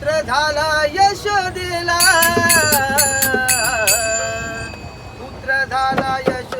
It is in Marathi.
पुत्र झाला यशोदेला पुत्र झाला यश